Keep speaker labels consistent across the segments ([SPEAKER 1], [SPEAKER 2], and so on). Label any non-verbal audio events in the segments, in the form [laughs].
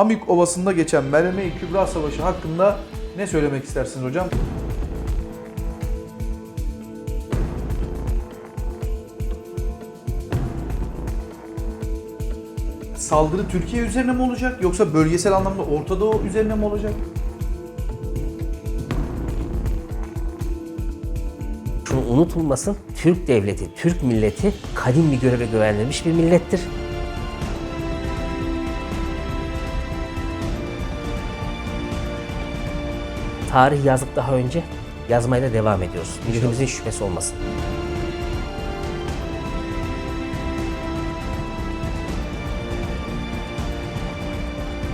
[SPEAKER 1] Amik Ovası'nda geçen Meleme-i Kübra Savaşı hakkında ne söylemek istersiniz hocam? Saldırı Türkiye üzerine mi olacak yoksa bölgesel anlamda Orta Doğu üzerine mi olacak?
[SPEAKER 2] Şunu unutulmasın, Türk devleti, Türk milleti kadim bir göreve güvenilmiş bir millettir. Tarih yazdık daha önce, yazmaya da devam ediyoruz. Birbirimizin şüphesi olmasın.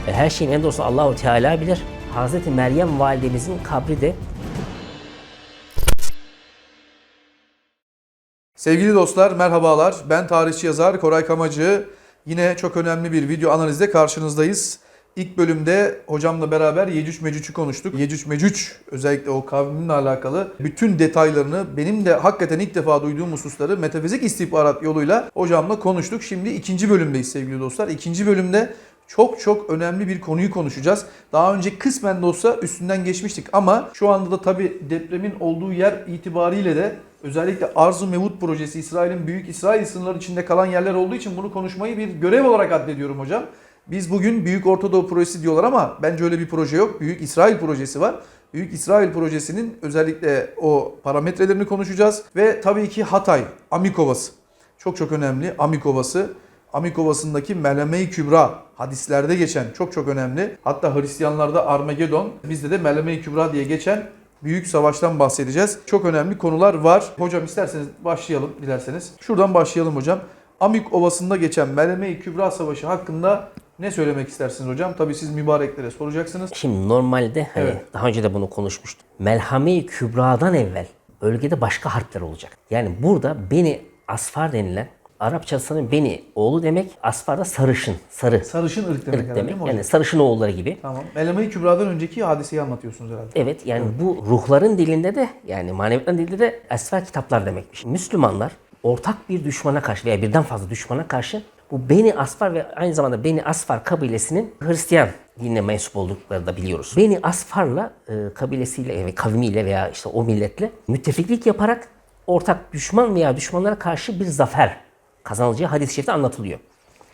[SPEAKER 2] Her şeyin en doğrusu Allahu Teala bilir. Hazreti Meryem validemizin kabri de
[SPEAKER 1] Sevgili dostlar merhabalar. Ben tarihçi yazar Koray Kamacı. Yine çok önemli bir video analizde karşınızdayız. İlk bölümde hocamla beraber Yecüc Mecüc'ü konuştuk. Yecüc Mecüc özellikle o kavminle alakalı bütün detaylarını benim de hakikaten ilk defa duyduğum hususları metafizik istihbarat yoluyla hocamla konuştuk. Şimdi ikinci bölümdeyiz sevgili dostlar. İkinci bölümde çok çok önemli bir konuyu konuşacağız. Daha önce kısmen de olsa üstünden geçmiştik ama şu anda da tabi depremin olduğu yer itibariyle de özellikle Arz-ı Mevut projesi İsrail'in büyük İsrail sınırları içinde kalan yerler olduğu için bunu konuşmayı bir görev olarak addediyorum hocam. Biz bugün Büyük Ortadoğu Projesi diyorlar ama bence öyle bir proje yok. Büyük İsrail Projesi var. Büyük İsrail Projesi'nin özellikle o parametrelerini konuşacağız. Ve tabii ki Hatay, Amikovası. Çok çok önemli Amikovası. Amikovası'ndaki Meleme-i Kübra hadislerde geçen çok çok önemli. Hatta Hristiyanlarda Armagedon, bizde de Meleme-i Kübra diye geçen büyük savaştan bahsedeceğiz. Çok önemli konular var. Hocam isterseniz başlayalım dilerseniz. Şuradan başlayalım hocam. Amik Ovası'nda geçen Meleme-i Kübra Savaşı hakkında ne söylemek istersiniz hocam? Tabii siz mübareklere soracaksınız.
[SPEAKER 2] Şimdi normalde hani
[SPEAKER 1] Evet.
[SPEAKER 2] daha önce de bunu konuşmuştuk. Melhame-i Kübra'dan evvel bölgede başka harfler olacak. Yani burada Beni Asfar denilen Arapçasının Beni oğlu demek, Asfar da sarışın, sarı
[SPEAKER 1] Sarışın ırk demek,
[SPEAKER 2] ırk
[SPEAKER 1] herhalde, değil
[SPEAKER 2] demek.
[SPEAKER 1] mi?
[SPEAKER 2] Yani sarışın oğulları gibi.
[SPEAKER 1] Tamam. Meleme-i Kübra'dan önceki hadiseyi anlatıyorsunuz herhalde.
[SPEAKER 2] Evet yani bu ruhların dilinde de yani maneviyatların dilinde de esfer kitaplar demekmiş. Müslümanlar ortak bir düşmana karşı veya birden fazla düşmana karşı bu Beni Asfar ve aynı zamanda Beni Asfar kabilesinin Hristiyan dinine mensup oldukları da biliyoruz. Beni Asfar'la e, kabilesiyle ve kavmiyle veya işte o milletle müttefiklik yaparak ortak düşman veya düşmanlara karşı bir zafer kazanılacağı hadis-i şerifte anlatılıyor.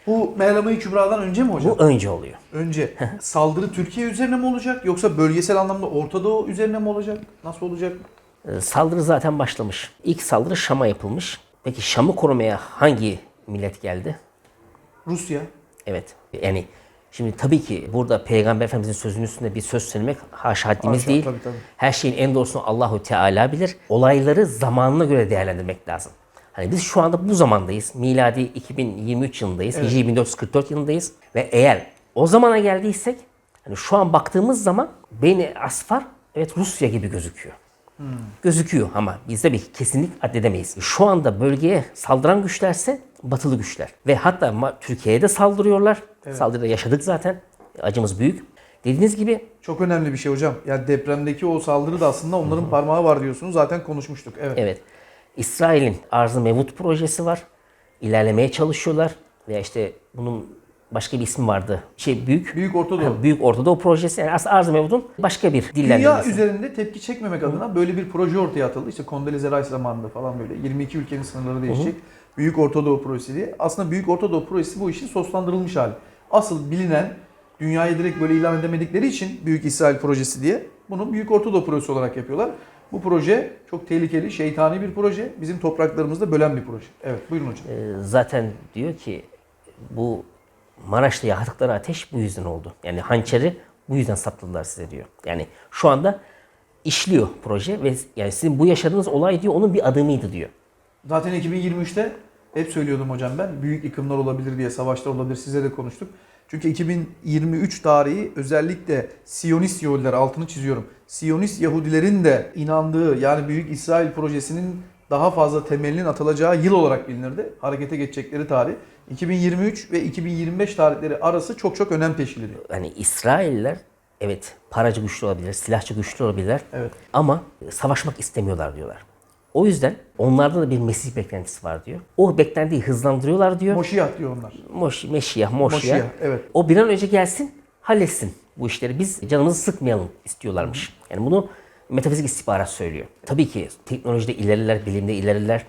[SPEAKER 1] Bu Meleme-i Kübra'dan önce mi hocam?
[SPEAKER 2] Bu önce oluyor.
[SPEAKER 1] Önce saldırı Türkiye üzerine mi olacak yoksa bölgesel anlamda Orta Doğu üzerine mi olacak? Nasıl olacak?
[SPEAKER 2] E, Saldırı zaten başlamış. İlk saldırı Şam'a yapılmış. Peki Şam'ı korumaya hangi millet geldi?
[SPEAKER 1] Rusya.
[SPEAKER 2] Evet. Yani şimdi tabii ki burada Peygamber Efendimizin sözünün üstünde bir söz söylemek haşa haddimiz
[SPEAKER 1] Haşa,
[SPEAKER 2] değil.
[SPEAKER 1] tabii, tabii.
[SPEAKER 2] Her şeyin en doğrusunu Allahu Teala bilir. Olayları zamanına göre değerlendirmek lazım. Hani biz şu anda bu zamandayız. Miladi 2023 yılındayız. Hicri 1444 yılındayız. Ve eğer o zamana geldiysek hani şu an baktığımız zaman Beni Asfar evet Rusya gibi gözüküyor. Gözüküyor ama biz de bir kesinlik addedemeyiz. Şu anda bölgeye saldıran güçlerse batılı güçler. Ve hatta Türkiye'ye de saldırıyorlar. Saldırıda yaşadık zaten. Acımız büyük. Dediğiniz gibi
[SPEAKER 1] Çok önemli bir şey hocam. Yani depremdeki o saldırı da aslında onların parmağı var diyorsunuz. Zaten konuşmuştuk. Evet.
[SPEAKER 2] Evet. İsrail'in Arz-ı Mevut projesi var. İlerlemeye çalışıyorlar. Veya işte bunun başka bir ismi vardı. Şey büyük.
[SPEAKER 1] Büyük Orta Doğu.
[SPEAKER 2] Ha, Büyük Ortadoğu projesi. Yani aslında Arz-ı başka bir
[SPEAKER 1] Dünya
[SPEAKER 2] dillendirmesi.
[SPEAKER 1] üzerinde tepki çekmemek adına böyle bir proje ortaya atıldı. İşte Condoleezza Rice zamanında falan böyle 22 ülkenin sınırları değişecek. Büyük Orta Doğu Projesi diye. Aslında Büyük Orta Doğu Projesi bu işin soslandırılmış hali. Asıl bilinen dünyaya direkt böyle ilan edemedikleri için Büyük İsrail Projesi diye bunu Büyük Orta Doğu Projesi olarak yapıyorlar. Bu proje çok tehlikeli, şeytani bir proje. Bizim topraklarımızda bölen bir proje. Evet buyurun hocam.
[SPEAKER 2] Ee, zaten diyor ki bu Maraş'ta yaktıkları ateş bu yüzden oldu. Yani hançeri bu yüzden sapladılar size diyor. Yani şu anda işliyor proje ve yani sizin bu yaşadığınız olay diyor onun bir adımıydı diyor.
[SPEAKER 1] Zaten 2023'te hep söylüyordum hocam ben. Büyük yıkımlar olabilir diye, savaşlar olabilir. Size de konuştuk. Çünkü 2023 tarihi özellikle Siyonist Yahudiler altını çiziyorum. Siyonist Yahudilerin de inandığı yani Büyük İsrail projesinin daha fazla temelinin atılacağı yıl olarak bilinirdi. Harekete geçecekleri tarih. 2023 ve 2025 tarihleri arası çok çok önem teşkil ediyor.
[SPEAKER 2] Hani İsrailler evet paracı güçlü olabilir, silahçı güçlü olabilirler
[SPEAKER 1] Evet.
[SPEAKER 2] ama savaşmak istemiyorlar diyorlar. O yüzden onlarda da bir Mesih beklentisi var diyor. O beklentiyi hızlandırıyorlar diyor.
[SPEAKER 1] Moşiyah diyor onlar.
[SPEAKER 2] Moş, Meşiyah, Moşiyah.
[SPEAKER 1] Moşiyah, evet.
[SPEAKER 2] O bir an önce gelsin. halletsin bu işleri. Biz canımızı sıkmayalım istiyorlarmış. Yani bunu metafizik istihbarat söylüyor. Tabii ki teknolojide ileriler, bilimde ileriler.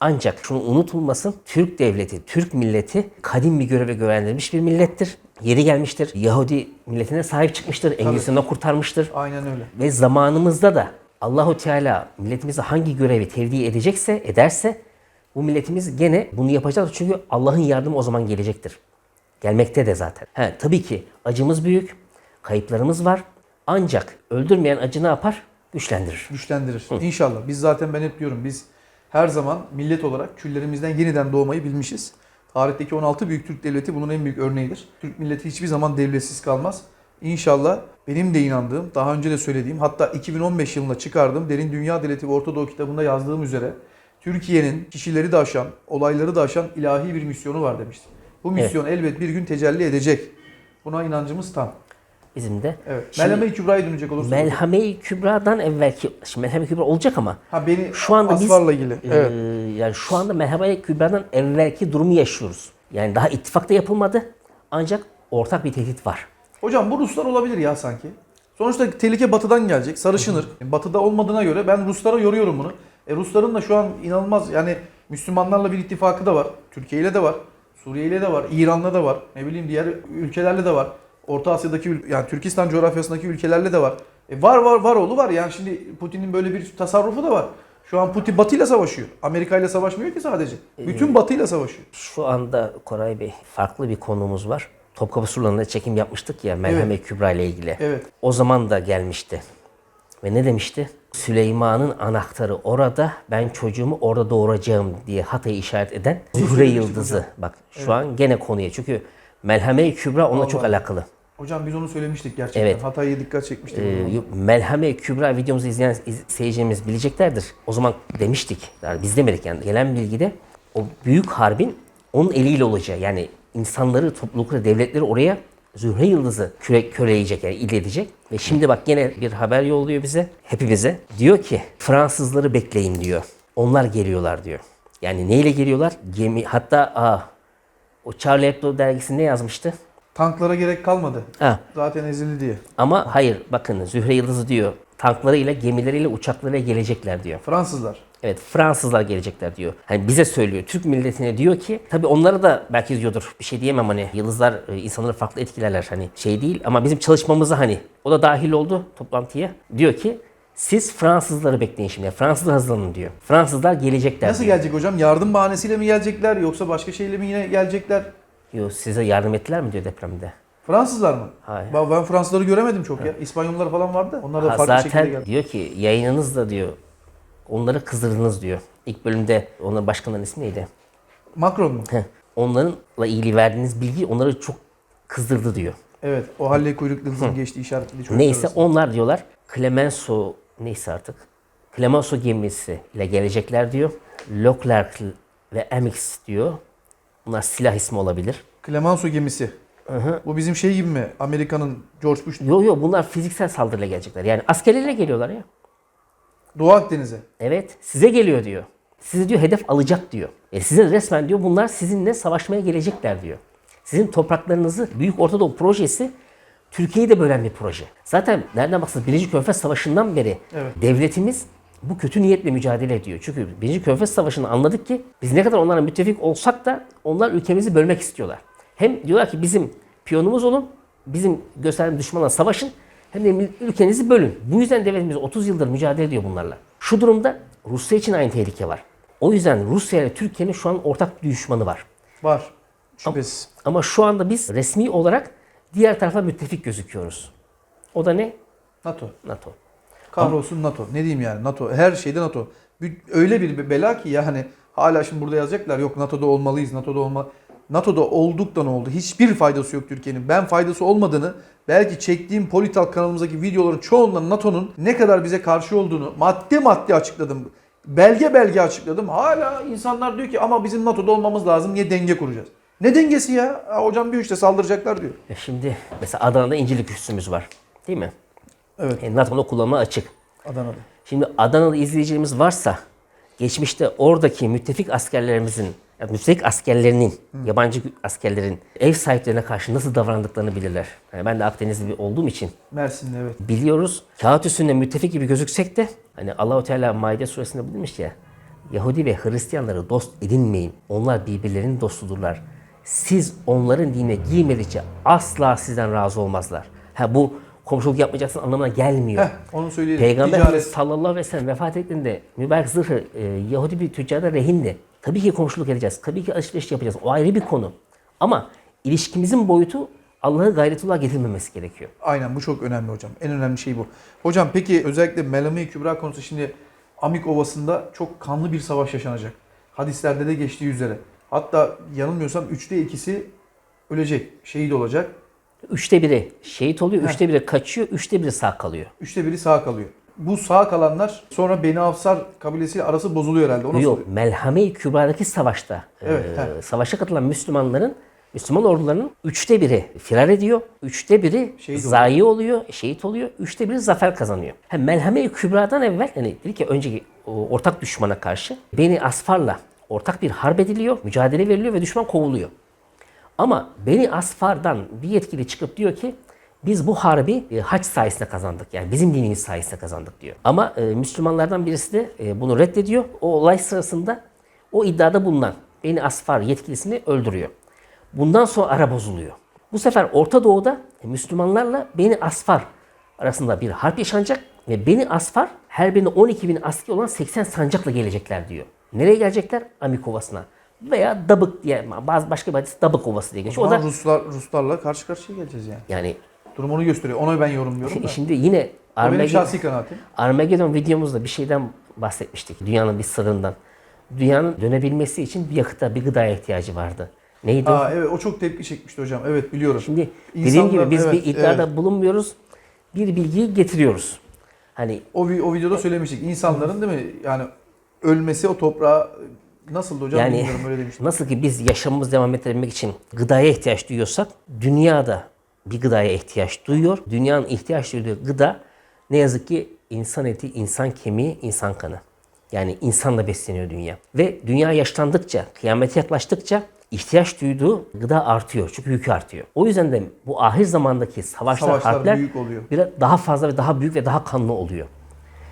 [SPEAKER 2] Ancak şunu unutulmasın, Türk devleti, Türk milleti kadim bir göreve görevlendirilmiş bir millettir. Yeri gelmiştir, Yahudi milletine sahip çıkmıştır, Engizisyon'dan kurtarmıştır.
[SPEAKER 1] Aynen öyle.
[SPEAKER 2] Ve zamanımızda da Allahu Teala milletimize hangi görevi tevdi edecekse, ederse bu milletimiz gene bunu yapacak. Çünkü Allah'ın yardımı o zaman gelecektir. Gelmekte de zaten. He, tabii ki acımız büyük, kayıplarımız var. Ancak öldürmeyen acı ne yapar? Güçlendirir.
[SPEAKER 1] güçlendirir. İnşallah. Biz zaten ben hep diyorum biz her zaman millet olarak küllerimizden yeniden doğmayı bilmişiz. Tarihteki 16 büyük Türk devleti bunun en büyük örneğidir. Türk milleti hiçbir zaman devletsiz kalmaz. İnşallah benim de inandığım, daha önce de söylediğim, hatta 2015 yılında çıkardığım Derin Dünya Devleti ve Orta Doğu kitabında yazdığım üzere Türkiye'nin kişileri de aşan, olayları da aşan ilahi bir misyonu var demiştim. Bu misyon elbet bir gün tecelli edecek. Buna inancımız tam.
[SPEAKER 2] Bizim de.
[SPEAKER 1] Evet. Meleme-i Kübra'ya dönecek olursak.
[SPEAKER 2] Melhame-i Kübra'dan evvelki, şimdi Melhame-i Kübra olacak ama
[SPEAKER 1] Ha beni
[SPEAKER 2] Şu anda biz-
[SPEAKER 1] Asfar'la ilgili.
[SPEAKER 2] Ee,
[SPEAKER 1] Evet.
[SPEAKER 2] yani şu anda Merhaba Kübra'dan evvelki durumu yaşıyoruz. Yani daha ittifakta yapılmadı ancak ortak bir tehdit var.
[SPEAKER 1] Hocam bu Ruslar olabilir ya sanki. Sonuçta tehlike batıdan gelecek. Sarışınır. Batıda olmadığına göre ben Ruslara yoruyorum bunu. E Rusların da şu an inanılmaz yani Müslümanlarla bir ittifakı da var. Türkiye ile de var. Suriye ile de var. İran'la da var. Ne bileyim diğer ülkelerle de var. Orta Asya'daki yani Türkistan coğrafyasındaki ülkelerle de var. E var var var oğlu var. Yani şimdi Putin'in böyle bir tasarrufu da var. Şu an Putin Batı ile savaşıyor. Amerika ile savaşmıyor ki sadece. Bütün Batı ile savaşıyor.
[SPEAKER 2] Şu anda Koray Bey farklı bir konumuz var. Topkapı Surları'nda çekim yapmıştık ya Merhame Kübra ile ilgili.
[SPEAKER 1] Evet.
[SPEAKER 2] O zaman da gelmişti. Ve ne demişti? Süleyman'ın anahtarı orada, ben çocuğumu orada doğuracağım diye Hatay'ı işaret eden Zühre Yıldızı. Bak şu an gene konuya. Çünkü Melhame-i Kübra onunla çok
[SPEAKER 1] Vallahi.
[SPEAKER 2] alakalı.
[SPEAKER 1] Hocam biz onu söylemiştik gerçekten.
[SPEAKER 2] Evet.
[SPEAKER 1] Hatay'a dikkat çekmiştik.
[SPEAKER 2] Ee, Melhame Kübra videomuzu izleyen iz- seyircilerimiz bileceklerdir. O zaman demiştik, yani biz demedik yani gelen bilgide o büyük harbin onun eliyle olacağı yani insanları, toplulukları, devletleri oraya Zühre Yıldızı küre, köreleyecek yani iledecek. Ve şimdi bak yine bir haber yolluyor bize, hepimize. Diyor ki Fransızları bekleyin diyor. Onlar geliyorlar diyor. Yani neyle geliyorlar? Gemi hatta aa, o Charlie Hebdo dergisinde yazmıştı.
[SPEAKER 1] Tanklara gerek kalmadı.
[SPEAKER 2] Ha,
[SPEAKER 1] Zaten ezildi diye.
[SPEAKER 2] ama hayır bakın Zühre Yıldızı diyor tanklarıyla, gemileriyle, uçaklarıyla gelecekler diyor.
[SPEAKER 1] Fransızlar.
[SPEAKER 2] Evet Fransızlar gelecekler diyor. Hani bize söylüyor. Türk milletine diyor ki tabii onlara da belki diyordur. Bir şey diyemem hani yıldızlar e, insanları farklı etkilerler hani şey değil ama bizim çalışmamıza hani o da dahil oldu toplantıya. Diyor ki siz Fransızları bekleyin şimdi. Fransızlar hazırlanın diyor. Fransızlar gelecekler
[SPEAKER 1] Nasıl
[SPEAKER 2] diyor.
[SPEAKER 1] gelecek hocam? Yardım bahanesiyle mi gelecekler yoksa başka şeyle mi yine gelecekler?
[SPEAKER 2] Yo, size yardım ettiler mi diyor depremde.
[SPEAKER 1] Fransızlar mı?
[SPEAKER 2] Hayır.
[SPEAKER 1] Ben, ben Fransızları göremedim çok ya. İspanyollar falan vardı. Onlar da
[SPEAKER 2] Ha,
[SPEAKER 1] farklı şekilde
[SPEAKER 2] zaten
[SPEAKER 1] geldi.
[SPEAKER 2] diyor ki yayınınızda diyor onları kızdırdınız diyor. İlk bölümde onların başkanların ismi neydi?
[SPEAKER 1] Macron mu?
[SPEAKER 2] Heh. Onlarınla ilgili verdiğiniz bilgi onları çok kızdırdı diyor.
[SPEAKER 1] Evet. O halle kuyruklu hızın geçtiği işaretli çocuklar
[SPEAKER 2] Neyse
[SPEAKER 1] arasında.
[SPEAKER 2] onlar diyorlar Clemenceau neyse artık Clemenceau gemisi ile gelecekler diyor. Leclerc ve Amix diyor. Bunlar silah ismi olabilir.
[SPEAKER 1] Clemenceau gemisi. Bu bizim şey gibi mi? Amerika'nın George Bush
[SPEAKER 2] Yok yok bunlar fiziksel saldırıyla gelecekler. Yani askerleriyle geliyorlar ya.
[SPEAKER 1] Doğu Akdeniz'e.
[SPEAKER 2] Evet size geliyor diyor. Sizi diyor hedef alacak diyor. E sizin resmen diyor bunlar sizinle savaşmaya gelecekler diyor. Sizin topraklarınızı Büyük Orta Doğu projesi Türkiye'yi de bölen bir proje. Zaten nereden baksanız Birinci Körfez Savaşı'ndan beri
[SPEAKER 1] Evet.
[SPEAKER 2] devletimiz bu kötü niyetle mücadele ediyor. Çünkü Birinci Körfez Savaşı'nda anladık ki biz ne kadar onlara müttefik olsak da onlar ülkemizi bölmek istiyorlar. Hem diyorlar ki bizim piyonumuz olun, bizim gösteren düşmanla savaşın hem de ülkenizi bölün. Bu yüzden devletimiz 30 yıldır mücadele ediyor bunlarla. Şu durumda Rusya için aynı tehlike var. O yüzden Rusya ile Türkiye'nin şu an ortak bir düşmanı var.
[SPEAKER 1] Var. Şüphesiz.
[SPEAKER 2] Ama şu anda biz resmi olarak diğer tarafa müttefik gözüküyoruz. O da ne?
[SPEAKER 1] NATO.
[SPEAKER 2] NATO.
[SPEAKER 1] Kahrolsun NATO. Ne diyeyim yani NATO. Her şeyde NATO. Öyle bir bela ki yani hala şimdi burada yazacaklar yok NATO'da olmalıyız. NATO'da olma. NATO'da olduk da ne oldu? Hiçbir faydası yok Türkiye'nin. Ben faydası olmadığını belki çektiğim Politalk kanalımızdaki videoların çoğundan NATO'nun ne kadar bize karşı olduğunu madde madde açıkladım. Belge belge açıkladım. Hala insanlar diyor ki ama bizim NATO'da olmamız lazım. Niye denge kuracağız? Ne dengesi ya? Hocam bir işte saldıracaklar diyor.
[SPEAKER 2] Ya şimdi mesela Adana'da İncirlik üssümüz var. Değil mi?
[SPEAKER 1] Evet.
[SPEAKER 2] E, NATO'nun kullanıma açık.
[SPEAKER 1] Adana'da.
[SPEAKER 2] Şimdi Adanalı izleyicilerimiz varsa geçmişte oradaki müttefik askerlerimizin yani müstehik askerlerinin, yabancı askerlerin ev sahiplerine karşı nasıl davrandıklarını bilirler. Yani ben de Akdenizli olduğum için
[SPEAKER 1] Mersin'de evet.
[SPEAKER 2] biliyoruz. Kağıt üstünde müttefik gibi gözüksek de hani Allahu Teala Maide suresinde buyurmuş ya Yahudi ve Hristiyanları dost edinmeyin. Onlar birbirlerinin dostudurlar. Siz onların dinine giymedikçe asla sizden razı olmazlar. Ha bu komşuluk yapmayacaksın anlamına gelmiyor.
[SPEAKER 1] Heh, onu söyleyelim.
[SPEAKER 2] Peygamber
[SPEAKER 1] Ticaret.
[SPEAKER 2] Sallallahu aleyhi ve sellem vefat ettiğinde mübarek zırhı e, Yahudi bir tüccarda rehindi. Tabii ki komşuluk edeceğiz. Tabii ki alışveriş yapacağız. O ayrı bir konu. Ama ilişkimizin boyutu Allah'ı gayretullah getirmemesi gerekiyor.
[SPEAKER 1] Aynen bu çok önemli hocam. En önemli şey bu. Hocam peki özellikle Melami Kübra konusu şimdi Amik Ovası'nda çok kanlı bir savaş yaşanacak. Hadislerde de geçtiği üzere. Hatta yanılmıyorsam üçte ikisi ölecek, şehit olacak.
[SPEAKER 2] Üçte biri şehit oluyor,
[SPEAKER 1] Heh.
[SPEAKER 2] üçte biri kaçıyor, üçte biri sağ kalıyor.
[SPEAKER 1] Üçte biri sağ kalıyor. Bu sağ kalanlar sonra Beni Afsar kabilesiyle arası bozuluyor herhalde. O nasıl oluyor?
[SPEAKER 2] Yok, Melhame-i Kübra'daki savaşta
[SPEAKER 1] Evet,
[SPEAKER 2] e, savaşa katılan Müslümanların Müslüman ordularının üçte biri firar ediyor, üçte biri
[SPEAKER 1] Şehit oluyor.
[SPEAKER 2] zayi oluyor, şehit oluyor, üçte biri zafer kazanıyor. Hem Melhame-i Kübra'dan evvel, yani dedi ki önceki ortak düşmana karşı Beni Asfar'la ortak bir harp ediliyor, mücadele veriliyor ve düşman kovuluyor. Ama Beni Asfar'dan bir yetkili çıkıp diyor ki biz bu harbi e, haç sayesinde kazandık. Yani bizim dinimiz sayesinde kazandık diyor. Ama e, Müslümanlardan birisi de e, bunu reddediyor. O olay sırasında o iddiada bulunan Beni Asfar yetkilisini öldürüyor. Bundan sonra ara bozuluyor. Bu sefer Orta Doğu'da e, Müslümanlarla Beni Asfar arasında bir harp yaşanacak ve Beni Asfar her birinde 12 bin asker olan 80 sancakla gelecekler diyor. Nereye gelecekler? Amik Ovası'na. Veya Dabık diye bazı başka bir hadis Dabık Ovası diye
[SPEAKER 1] O
[SPEAKER 2] geçiyor. O
[SPEAKER 1] zaman
[SPEAKER 2] da
[SPEAKER 1] Ruslar, Ruslarla karşı karşıya geleceğiz yani.
[SPEAKER 2] yani
[SPEAKER 1] Durum onu gösteriyor. Ona ben yorumluyorum da. [laughs]
[SPEAKER 2] şimdi yine
[SPEAKER 1] O
[SPEAKER 2] Armageddon. Armageddon videomuzda bir şeyden bahsetmiştik. Dünyanın bir sırrından. Dünyanın dönebilmesi için bir yakıta, bir gıdaya ihtiyacı vardı. Neydi? o?
[SPEAKER 1] Aa, evet o çok tepki çekmişti hocam. Evet biliyorum.
[SPEAKER 2] Şimdi dediğim
[SPEAKER 1] İnsanlar-
[SPEAKER 2] gibi biz bir
[SPEAKER 1] evet,
[SPEAKER 2] iddiada bulunmuyoruz. Bir bilgiyi getiriyoruz. Hani
[SPEAKER 1] O, o videoda söylemiştik. İnsanların değil mi yani ölmesi o toprağa nasıldı hocam
[SPEAKER 2] Yani-
[SPEAKER 1] bilmiyorum öyle demiştim.
[SPEAKER 2] Nasıl ki biz yaşamımızı devam ettirebilmek için gıdaya ihtiyaç duyuyorsak, dünyada bir gıdaya ihtiyaç duyuyor. Dünyanın ihtiyaç duyduğu gıda ne yazık ki insan eti, insan kemiği, insan kanı. Yani insanla besleniyor dünya. Ve dünya yaşlandıkça, kıyamete yaklaştıkça ihtiyaç duyduğu gıda artıyor. Çünkü yükü artıyor. O yüzden de bu ahir zamandaki savaşlar,
[SPEAKER 1] Savaşlar
[SPEAKER 2] harpler
[SPEAKER 1] büyük oluyor.
[SPEAKER 2] biraz daha fazla ve daha büyük ve daha kanlı oluyor.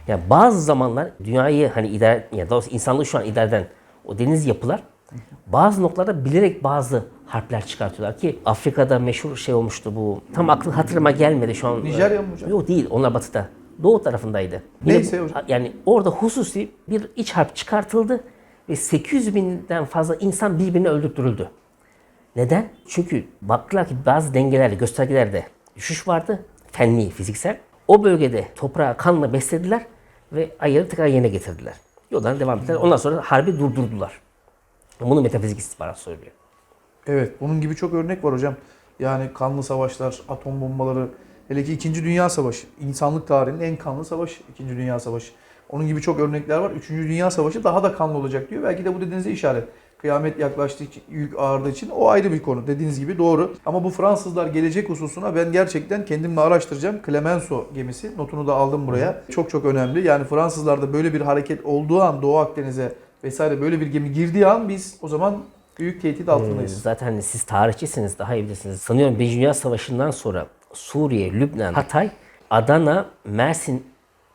[SPEAKER 2] Yani bazı zamanlar dünyayı hani idare, yani doğrusu insanlığı şu an idare eden o deniz yapılar bazı noktalarda bilerek bazı harpler çıkartıyorlar ki Afrika'da meşhur şey olmuştu bu. Tam aklı hatırıma gelmedi şu an.
[SPEAKER 1] Nijerya mı hocam?
[SPEAKER 2] Yok değil onlar batıda. Doğu tarafındaydı. Yine-
[SPEAKER 1] Neyse hocam.
[SPEAKER 2] Yani orada hususi bir iç harp çıkartıldı ve 800 binden fazla insan birbirini öldürtürüldü. Neden? Çünkü baktılar ki bazı dengelerde, göstergelerde düşüş vardı. Fenli, fiziksel. O bölgede toprağı kanla beslediler ve ayarı tekrar yerine getirdiler. Yollarına devam ettiler. Ondan sonra harbi durdurdular. Bunu metafizik istihbarat söylüyor.
[SPEAKER 1] Evet bunun gibi çok örnek var hocam. Yani kanlı savaşlar, atom bombaları, hele ki 2. Dünya Savaşı. İnsanlık tarihinin en kanlı savaşı 2. Dünya Savaşı. Onun gibi çok örnekler var. 3. Dünya Savaşı daha da kanlı olacak diyor. Belki de bu dediğinize işaret. Kıyamet yaklaştığı için, yük ağırdığı için o ayrı bir konu. Dediğiniz gibi doğru. Ama bu Fransızlar gelecek hususuna ben gerçekten kendimle araştıracağım. Clemenceau gemisi. Notunu da aldım buraya. Çok çok önemli. Yani Fransızlarda böyle bir hareket olduğu an Doğu Akdeniz'e vesaire böyle bir gemi girdiği an biz o zaman büyük tehdit altındayız.
[SPEAKER 2] Zaten hani siz tarihçisiniz, daha iyi bilirsiniz. Sanıyorum Birinci Dünya Savaşı'ndan sonra Suriye, Lübnan, Hatay, Adana, Mersin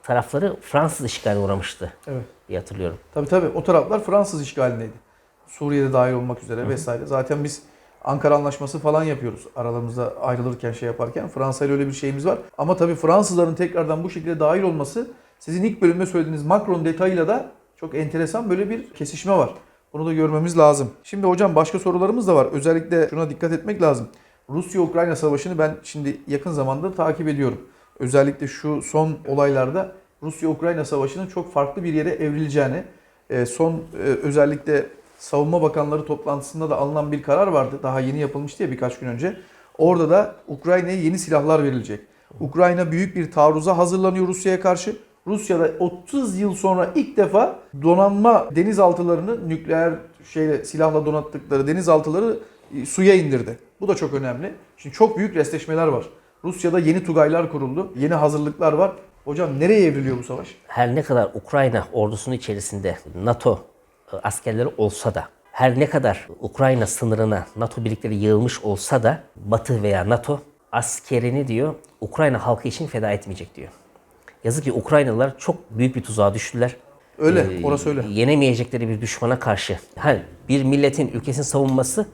[SPEAKER 2] tarafları Fransız işgaline uğramıştı
[SPEAKER 1] Evet.
[SPEAKER 2] diye hatırlıyorum.
[SPEAKER 1] Tabii tabii o taraflar Fransız işgalindeydi. Suriye'de dahil olmak üzere vesaire. Zaten biz Ankara Anlaşması falan yapıyoruz. Aralarımızda ayrılırken şey yaparken. Fransa ile öyle bir şeyimiz var. Ama tabii Fransızların tekrardan bu şekilde dahil olması sizin ilk bölümde söylediğiniz Macron detayıyla da çok enteresan böyle bir kesişme var. Bunu da görmemiz lazım. Şimdi hocam başka sorularımız da var. Özellikle şuna dikkat etmek lazım. Rusya-Ukrayna savaşını ben şimdi yakın zamanda takip ediyorum. Özellikle şu son olaylarda Rusya-Ukrayna savaşının çok farklı bir yere evrileceğini, e, son e, özellikle savunma bakanları toplantısında da alınan bir karar vardı. Daha yeni yapılmıştı ya birkaç gün önce. Orada da Ukrayna'ya yeni silahlar verilecek. Ukrayna büyük bir taarruza hazırlanıyor Rusya'ya karşı. Rusya'da 30 yıl sonra ilk defa donanma denizaltılarını nükleer şeyle silahla donattıkları denizaltıları e, suya indirdi. Bu da çok önemli. Şimdi çok büyük restleşmeler var. Rusya'da yeni tugaylar kuruldu. Yeni hazırlıklar var. Hocam nereye evriliyor bu savaş?
[SPEAKER 2] Her ne kadar Ukrayna ordusunun içerisinde NATO askerleri olsa da her ne kadar Ukrayna sınırına NATO birlikleri yığılmış olsa da Batı veya NATO askerini diyor Ukrayna halkı için feda etmeyecek diyor. Yazık ki Ukraynalılar çok büyük bir tuzağa düştüler.
[SPEAKER 1] Öyle,
[SPEAKER 2] Ee,
[SPEAKER 1] orası öyle.
[SPEAKER 2] Yenemeyecekleri bir düşmana karşı. Hani bir milletin ülkesini savunması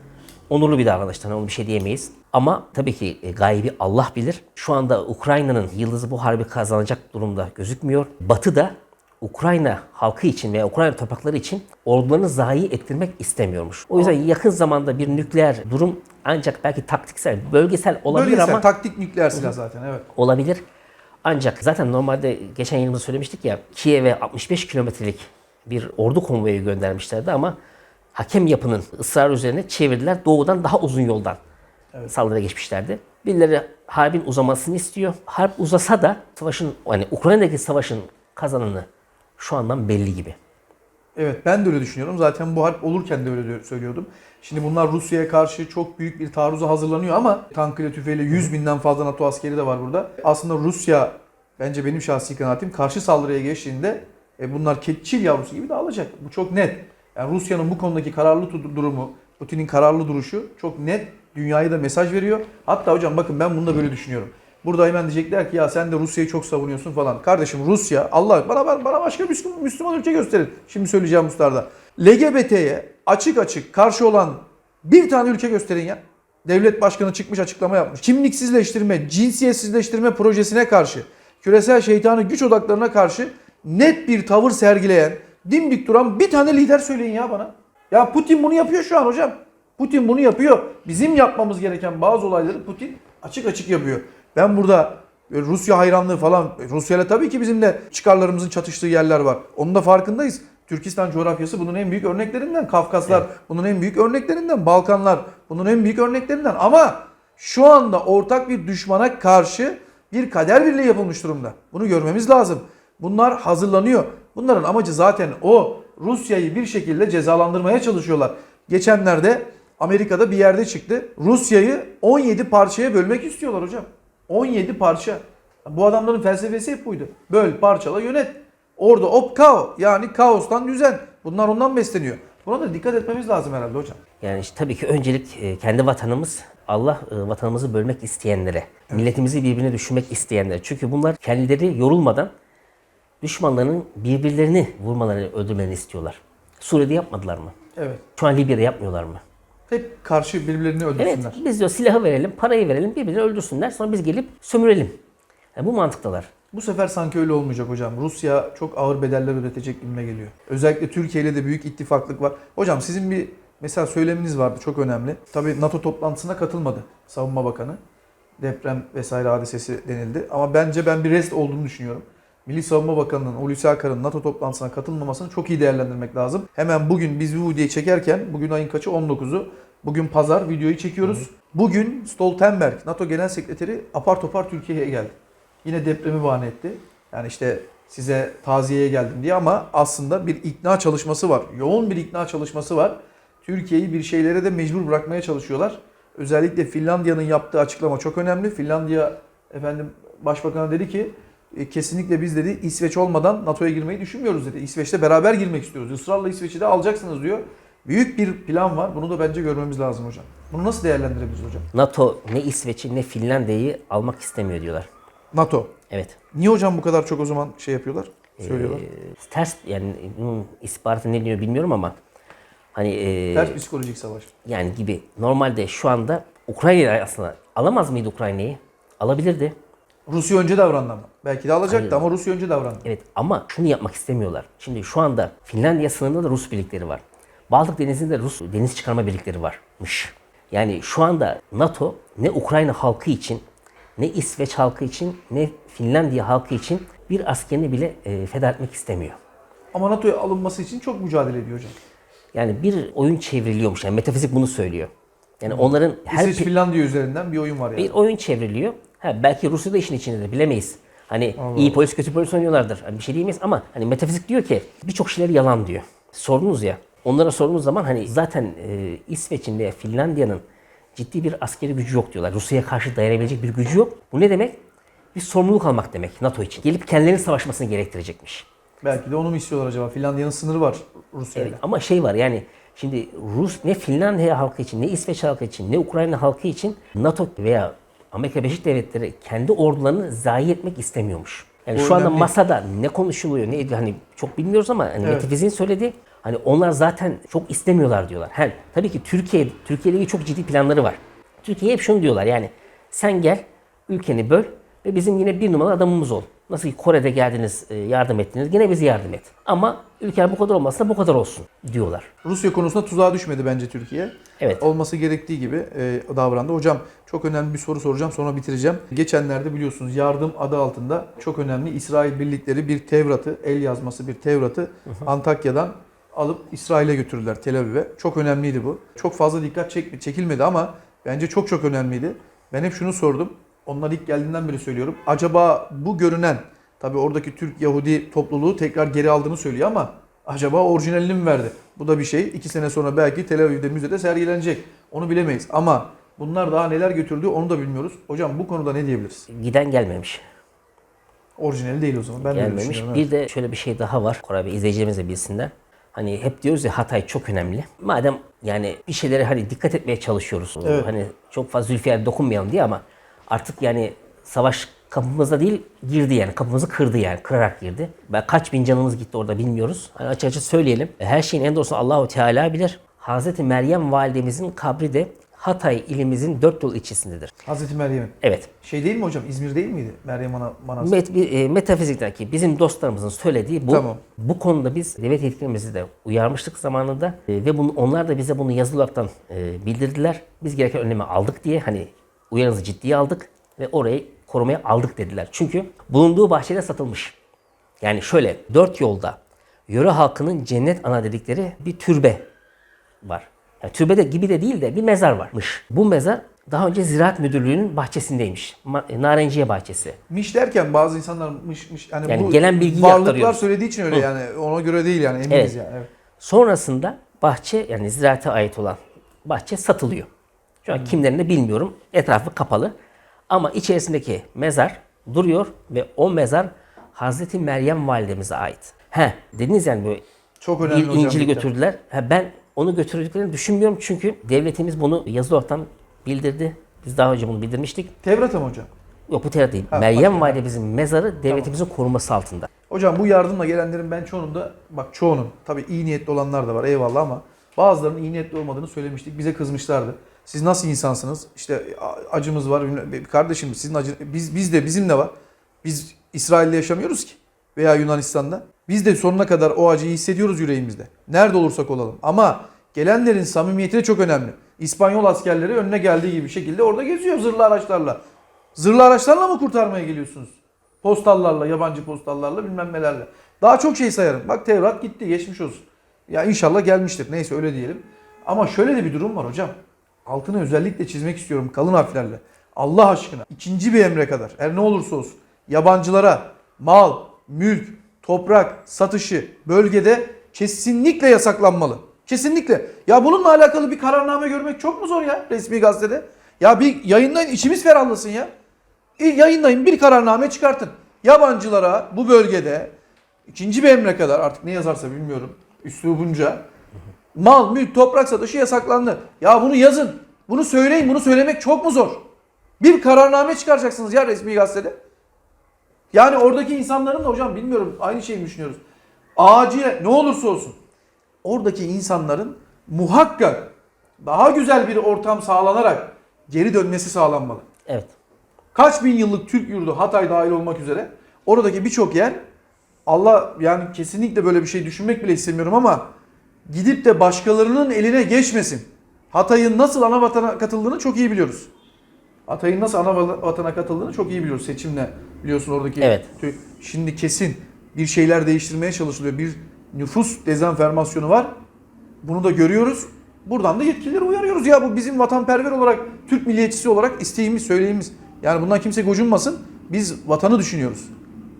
[SPEAKER 2] onurlu bir davranıştır. Hani Ona bir şey diyemeyiz. Ama tabii ki e, gaybi Allah bilir. Şu anda Ukrayna'nın yıldızı bu harbi kazanacak durumda gözükmüyor. Batı da Ukrayna halkı için veya Ukrayna toprakları için ordularını zayi ettirmek istemiyormuş. O yüzden yakın zamanda bir nükleer durum ancak belki taktiksel, bölgesel olabilir
[SPEAKER 1] Bölgesel,
[SPEAKER 2] ama
[SPEAKER 1] taktik nükleer silah zaten evet.
[SPEAKER 2] olabilir. Ancak zaten normalde geçen yılımızda söylemiştik ya Kiev'e 65 kilometrelik bir ordu konvoyu göndermişlerdi ama hakem yapının ısrar üzerine çevirdiler. Doğudan daha uzun yoldan saldırıya geçmişlerdi. Birileri harbin uzamasını istiyor. Harp uzasa da savaşın hani Ukrayna'daki savaşın kazananı şu andan belli gibi.
[SPEAKER 1] Evet ben de öyle düşünüyorum. Zaten bu harp olurken de öyle söylüyordum. Şimdi bunlar Rusya'ya karşı çok büyük bir taarruza hazırlanıyor ama tankıyla tüfeğiyle 100 binden fazla NATO askeri de var burada. Aslında Rusya bence benim şahsi kanaatim karşı saldırıya geçtiğinde e, bunlar keçil yavrusu gibi dağılacak. Bu çok net. Yani Rusya'nın bu konudaki kararlı durumu, Putin'in kararlı duruşu çok net. Dünyaya da mesaj veriyor. Hatta hocam bakın ben bunu da böyle düşünüyorum. Burada hemen diyecekler ki ya sen de Rusya'yı çok savunuyorsun falan. Kardeşim Rusya Allah bana bana, başka Müslüman, Müslüman ülke gösterin. Şimdi söyleyeceğim Mustar'da. LGBT'ye açık açık karşı olan bir tane ülke gösterin ya. Devlet başkanı çıkmış açıklama yapmış. Kimliksizleştirme, cinsiyetsizleştirme projesine karşı, küresel şeytanı güç odaklarına karşı net bir tavır sergileyen, dimdik duran bir tane lider söyleyin ya bana. Ya Putin bunu yapıyor şu an hocam. Putin bunu yapıyor. Bizim yapmamız gereken bazı olayları Putin açık açık yapıyor. Ben burada e, Rusya hayranlığı falan, Rusya ile tabii ki bizim de çıkarlarımızın çatıştığı yerler var. Onun da farkındayız. Türkistan coğrafyası bunun en büyük örneklerinden. Kafkaslar bunun en büyük örneklerinden. Balkanlar bunun en büyük örneklerinden. Ama şu anda ortak bir düşmana karşı bir kader birliği yapılmış durumda. Bunu görmemiz lazım. Bunlar hazırlanıyor. Bunların amacı zaten o. Rusya'yı bir şekilde cezalandırmaya çalışıyorlar. Geçenlerde Amerika'da bir yerde çıktı. Rusya'yı 17 parçaya bölmek istiyorlar hocam. 17 parça. Bu adamların felsefesi hep buydu. Böl, parçala, yönet. Orada op kao yani kaostan düzen. Bunlar ondan besleniyor. Buna da dikkat etmemiz lazım herhalde hocam.
[SPEAKER 2] Yani işte tabii ki öncelik e, kendi vatanımız, Allah e, vatanımızı bölmek isteyenlere, milletimizi birbirine düşürmek isteyenlere. Çünkü bunlar kendileri yorulmadan düşmanlarının birbirlerini vurmalarını, öldürmelerini istiyorlar. Suriye'de yapmadılar mı?
[SPEAKER 1] Evet.
[SPEAKER 2] Şu an Libya'da yapmıyorlar mı?
[SPEAKER 1] Hep karşı birbirlerini
[SPEAKER 2] Evet,
[SPEAKER 1] öldürsünler.
[SPEAKER 2] biz diyor silahı verelim, parayı verelim, birbirini öldürsünler. Sonra biz gelip sömürelim. Yani bu mantıktalar.
[SPEAKER 1] Bu sefer sanki öyle olmayacak hocam. Rusya çok ağır bedeller ödetecek gibime geliyor. Özellikle Türkiye ile de büyük ittifaklık var. Hocam sizin bir mesela söyleminiz vardı çok önemli. Tabii NATO toplantısına katılmadı Savunma Bakanı. Deprem vesaire hadisesi denildi. Ama bence ben bir rest olduğunu düşünüyorum. Milli Savunma Bakanı'nın Hulusi Akar'ın NATO toplantısına katılmamasını çok iyi değerlendirmek lazım. Hemen bugün biz bu videoyu çekerken, bugün ayın kaçı? 19'u. Bugün pazar videoyu çekiyoruz. Bugün Stoltenberg, NATO Genel Sekreteri apar topar Türkiye'ye geldi. Yine depremi bahane etti. Yani işte size taziyeye geldim diye ama aslında bir ikna çalışması var. Yoğun bir ikna çalışması var. Türkiye'yi bir şeylere de mecbur bırakmaya çalışıyorlar. Özellikle Finlandiya'nın yaptığı açıklama çok önemli. Finlandiya efendim başbakanı dedi ki "E, kesinlikle biz dedi İsveç olmadan NATO'ya girmeyi düşünmüyoruz dedi. İsveç'te beraber girmek istiyoruz. Israrla İsveç'i de alacaksınız diyor. Büyük bir plan var. Bunu da bence görmemiz lazım hocam. Bunu nasıl değerlendirebiliriz hocam?
[SPEAKER 2] NATO ne İsveç'i ne Finlandiya'yı almak istemiyor diyorlar.
[SPEAKER 1] NATO.
[SPEAKER 2] Evet.
[SPEAKER 1] Niye hocam bu kadar çok o zaman şey yapıyorlar? Söylüyorlar.
[SPEAKER 2] Ee, ters yani bunun ne diyor bilmiyorum ama hani e,
[SPEAKER 1] Ters psikolojik savaş.
[SPEAKER 2] yani gibi normalde şu anda Ukrayna aslında alamaz mıydı Ukrayna'yı? Alabilirdi.
[SPEAKER 1] Rusya önce davrandı ama. Belki de alacaktı
[SPEAKER 2] Hayır.
[SPEAKER 1] ama Rusya önce davrandı.
[SPEAKER 2] Evet ama şunu yapmak istemiyorlar. Şimdi şu anda Finlandiya sınırında da Rus birlikleri var. Baltık Denizi'nde Rus deniz çıkarma birlikleri varmış. Yani şu anda NATO ne Ukrayna halkı için ne İsveç halkı için ne Finlandiya halkı için bir askerini bile e, feda etmek istemiyor.
[SPEAKER 1] Ama NATO'ya alınması için çok mücadele ediyor hocam.
[SPEAKER 2] Yani bir oyun çevriliyormuş. Yani metafizik bunu söylüyor. Yani onların her
[SPEAKER 1] İsveç Finlandiya üzerinden bir oyun var yani.
[SPEAKER 2] bir oyun çevriliyor. Ha, belki Rusya da işin içinde de bilemeyiz. Hani iyi polis kötü polis oynuyorlardır. Hani bir şey diyemeyiz ama hani metafizik diyor ki birçok şeyler yalan diyor. Sordunuz ya. Onlara sorduğunuz zaman hani zaten e, İsveç'in veya Finlandiya'nın ciddi bir askeri gücü yok diyorlar. Rusya'ya karşı dayanabilecek bir gücü yok. Bu ne demek? Bir sorumluluk almak demek NATO için. Gelip kendilerinin savaşmasını gerektirecekmiş.
[SPEAKER 1] Belki de onu mu istiyorlar acaba? Finlandiya'nın sınırı var Rusya ile.
[SPEAKER 2] Evet, ama şey var yani Şimdi Rus ne Finlandiya halkı için, ne İsveç halkı için, ne Ukrayna halkı için NATO veya Amerika Birleşik Devletleri kendi ordularını zayi etmek istemiyormuş. Yani
[SPEAKER 1] Bu
[SPEAKER 2] şu anda
[SPEAKER 1] önemli.
[SPEAKER 2] masada ne konuşuluyor, ne ediyor hani çok bilmiyoruz ama hani
[SPEAKER 1] Evet.
[SPEAKER 2] Metafiziğin söylediği hani onlar zaten çok istemiyorlar diyorlar. Hem tabii ki Türkiye Türkiye ile ilgili çok ciddi planları var. Türkiye hep şunu diyorlar yani sen gel ülkeni böl ve bizim yine bir numaralı adamımız ol. Nasıl ki Kore'de geldiniz e, yardım ettiniz yine bizi yardım et. Ama ülkeler bu kadar olmazsa bu kadar olsun diyorlar.
[SPEAKER 1] Rusya konusunda tuzağa düşmedi bence Türkiye.
[SPEAKER 2] Evet.
[SPEAKER 1] Olması gerektiği gibi e, davrandı. Hocam çok önemli bir soru soracağım sonra bitireceğim. Geçenlerde biliyorsunuz yardım adı altında çok önemli İsrail birlikleri bir Tevrat'ı, el yazması bir Tevrat'ı Antakya'dan alıp İsrail'e götürdüler Tel Aviv'e. Çok önemliydi bu. Çok fazla dikkat çek, çekilmedi ama bence çok çok önemliydi. Ben hep şunu sordum. Onlar ilk geldiğinden beri söylüyorum. Acaba bu görünen, tabii oradaki Türk Yahudi topluluğu tekrar geri aldığını söylüyor ama acaba orijinalini mi verdi? Bu da bir şey. İki sene sonra belki Tel Aviv'de müzede sergilenecek. Onu bilemeyiz. Ama bunlar daha neler götürdü onu da bilmiyoruz. Hocam bu konuda ne diyebiliriz?
[SPEAKER 2] Giden gelmemiş.
[SPEAKER 1] Orijinali değil o zaman. Ben de
[SPEAKER 2] gelmemiş.
[SPEAKER 1] düşünüyorum.
[SPEAKER 2] Bir de şöyle bir şey daha var. Koray Bey izleyicilerimiz de bilsinler. Hani hep diyoruz ya Hatay çok önemli. Madem yani bir şeylere hani dikkat etmeye çalışıyoruz.
[SPEAKER 1] Evet.
[SPEAKER 2] Hani çok fazla Zülfiyar'a dokunmayalım diye ama artık yani savaş kapımıza değil girdi yani. Kapımızı kırdı yani. Kırarak girdi. Ben kaç bin canımız gitti orada bilmiyoruz. Hani açık açık söyleyelim. Her şeyin en doğrusunu Allahu Teala bilir. Hazreti Meryem validemizin kabri de Hatay ilimizin dört yol ilçesindedir.
[SPEAKER 1] Hazreti Meryem'in.
[SPEAKER 2] Evet.
[SPEAKER 1] Şey değil mi hocam? İzmir değil miydi? Meryem Ana Manastırı.
[SPEAKER 2] Met, e, metafizikteki bizim dostlarımızın söylediği bu.
[SPEAKER 1] Tamam.
[SPEAKER 2] Bu konuda biz devlet yetkililerimizi de uyarmıştık zamanında E, ve bunu, onlar da bize bunu yazılı olaraktan e, bildirdiler. Biz gereken önlemi aldık diye hani uyarınızı ciddiye aldık ve orayı korumaya aldık dediler. Çünkü bulunduğu bahçede satılmış. Yani şöyle dört yolda yöre halkının cennet ana dedikleri bir türbe var. Yani türbede gibi de değil de bir mezar varmış. Bu mezar daha önce Ziraat Müdürlüğü'nün bahçesindeymiş. Ma- Narenciye bahçesi.
[SPEAKER 1] Miş derken bazı insanlar mış mış yani,
[SPEAKER 2] Yani
[SPEAKER 1] bu
[SPEAKER 2] gelen bilgiyi
[SPEAKER 1] varlıklar söylediği için öyle yani ona göre değil yani eminiz
[SPEAKER 2] Evet.
[SPEAKER 1] yani. Evet.
[SPEAKER 2] Sonrasında bahçe yani ziraate ait olan bahçe satılıyor. Şu an kimlerinde bilmiyorum. Etrafı kapalı. Ama içerisindeki mezar duruyor ve o mezar Hazreti Meryem validemize ait. He dediniz yani böyle
[SPEAKER 1] Çok önemli
[SPEAKER 2] bir
[SPEAKER 1] hocam.
[SPEAKER 2] İncil'i götürdüler. Ha, ben onu götürdüklerini düşünmüyorum çünkü devletimiz bunu yazılı olarak bildirdi. Biz daha önce bunu bildirmiştik.
[SPEAKER 1] Tevrat'a mı hocam?
[SPEAKER 2] Yok bu Tevrat değil.
[SPEAKER 1] Ha,
[SPEAKER 2] Meryem validemizin mezarı devletimizin koruması altında.
[SPEAKER 1] Hocam bu yardımla gelenlerin ben çoğunun da bak çoğunun tabii iyi niyetli olanlar da var eyvallah ama bazılarının iyi niyetli olmadığını söylemiştik. Bize kızmışlardı. Siz nasıl insansınız? İşte acımız var. Kardeşim sizin acı biz biz de bizim de var. Biz İsrail'de yaşamıyoruz ki veya Yunanistan'da. Biz de sonuna kadar o acıyı hissediyoruz yüreğimizde. Nerede olursak olalım. Ama gelenlerin samimiyeti de çok önemli. İspanyol askerleri önüne geldiği gibi şekilde orada geziyor zırhlı araçlarla. Zırhlı araçlarla mı kurtarmaya geliyorsunuz? Postallarla, yabancı postallarla bilmem nelerle. Daha çok şey sayarım. Bak Tevrat gitti, geçmiş olsun. Ya inşallah gelmiştir. Neyse öyle diyelim. Ama şöyle de bir durum var hocam. Altını özellikle çizmek istiyorum kalın harflerle. Allah aşkına ikinci bir emre kadar her ne olursa olsun yabancılara mal, mülk, toprak satışı bölgede kesinlikle yasaklanmalı. Kesinlikle. Ya bununla alakalı bir kararname görmek çok mu zor ya resmi gazetede? Ya bir yayınlayın içimiz ferahlasın ya. E, yayınlayın bir kararname çıkartın. Yabancılara bu bölgede ikinci bir emre kadar artık ne yazarsa bilmiyorum üslubunca mal, mülk, toprak satışı yasaklandı. Ya bunu yazın. Bunu söyleyin. Bunu söylemek çok mu zor? Bir kararname çıkaracaksınız ya resmi gazetede. Yani oradaki insanların da hocam bilmiyorum aynı şeyi mi düşünüyoruz. Acil ne olursa olsun oradaki insanların muhakkak daha güzel bir ortam sağlanarak geri dönmesi sağlanmalı.
[SPEAKER 2] Evet.
[SPEAKER 1] Kaç bin yıllık Türk yurdu Hatay dahil olmak üzere oradaki birçok yer Allah yani kesinlikle böyle bir şey düşünmek bile istemiyorum ama gidip de başkalarının eline geçmesin. Hatay'ın nasıl ana vatana katıldığını çok iyi biliyoruz. Hatay'ın nasıl ana va- vatana katıldığını çok iyi biliyoruz seçimle biliyorsun oradaki.
[SPEAKER 2] Evet.
[SPEAKER 1] Şimdi kesin bir şeyler değiştirmeye çalışılıyor. Bir nüfus dezenformasyonu var. Bunu da görüyoruz. Buradan da yetkilileri uyarıyoruz ya bu bizim vatanperver olarak, Türk milliyetçisi olarak isteğimiz, söyleğimiz. Yani bundan kimse gocunmasın. Biz vatanı düşünüyoruz.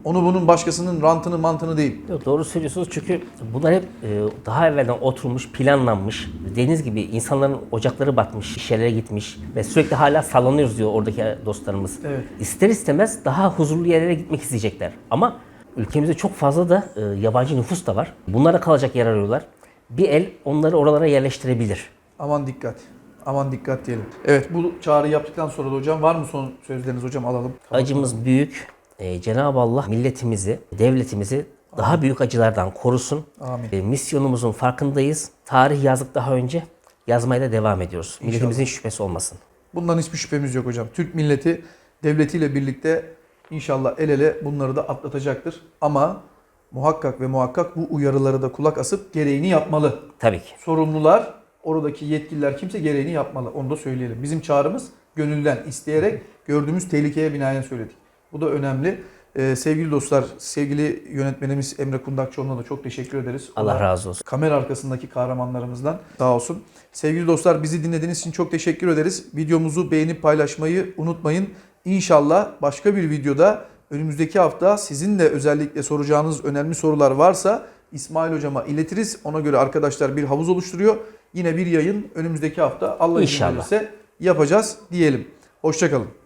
[SPEAKER 1] Onu bunun başkasının rantını mantını değil.
[SPEAKER 2] Yok, doğru söylüyorsunuz çünkü bunlar hep e, daha evvelden oturmuş, planlanmış. Deniz gibi insanların ocakları batmış, iş yerlere gitmiş ve sürekli hala sallanıyoruz diyor oradaki dostlarımız.
[SPEAKER 1] Evet.
[SPEAKER 2] İster istemez daha huzurlu yerlere gitmek isteyecekler. Ama ülkemizde çok fazla da e, yabancı nüfus da var. Bunlara kalacak yer arıyorlar. bir el onları oralara yerleştirebilir.
[SPEAKER 1] Aman dikkat. Aman dikkat diyelim. Evet bu çağrı yaptıktan sonra da hocam var mı son sözleriniz hocam alalım.
[SPEAKER 2] Acımız büyük. Ee, Cenab-ı Allah milletimizi, devletimizi daha büyük acılardan korusun.
[SPEAKER 1] Amin.
[SPEAKER 2] Ve misyonumuzun farkındayız. Tarih yazdık daha önce. Yazmaya da devam ediyoruz. Milletimizin şüphesi olmasın.
[SPEAKER 1] Bundan hiçbir şüphemiz yok hocam. Türk milleti devletiyle birlikte inşallah el ele bunları da atlatacaktır. Ama muhakkak ve muhakkak bu uyarıları da kulak asıp gereğini yapmalı.
[SPEAKER 2] Tabii ki.
[SPEAKER 1] Sorumlular, oradaki yetkililer kimse gereğini yapmalı. Onu da söyleyelim. Bizim çağrımız gönülden, isteyerek gördüğümüz tehlikeye binaen söyledik. Bu da önemli. Ee, sevgili dostlar, sevgili yönetmenimiz Emre Kundakçıoğlu'na da çok teşekkür ederiz.
[SPEAKER 2] Allah razı olsun.
[SPEAKER 1] kamera arkasındaki kahramanlarımızdan sağ olsun. Sevgili dostlar bizi dinlediğiniz için çok teşekkür ederiz. Videomuzu beğenip paylaşmayı unutmayın. İnşallah başka bir videoda önümüzdeki hafta sizin de özellikle soracağınız önemli sorular varsa İsmail hocama iletiriz. Ona göre arkadaşlar bir havuz oluşturuyor. Yine bir yayın önümüzdeki hafta Allah izin verirse yapacağız diyelim. Hoşçakalın.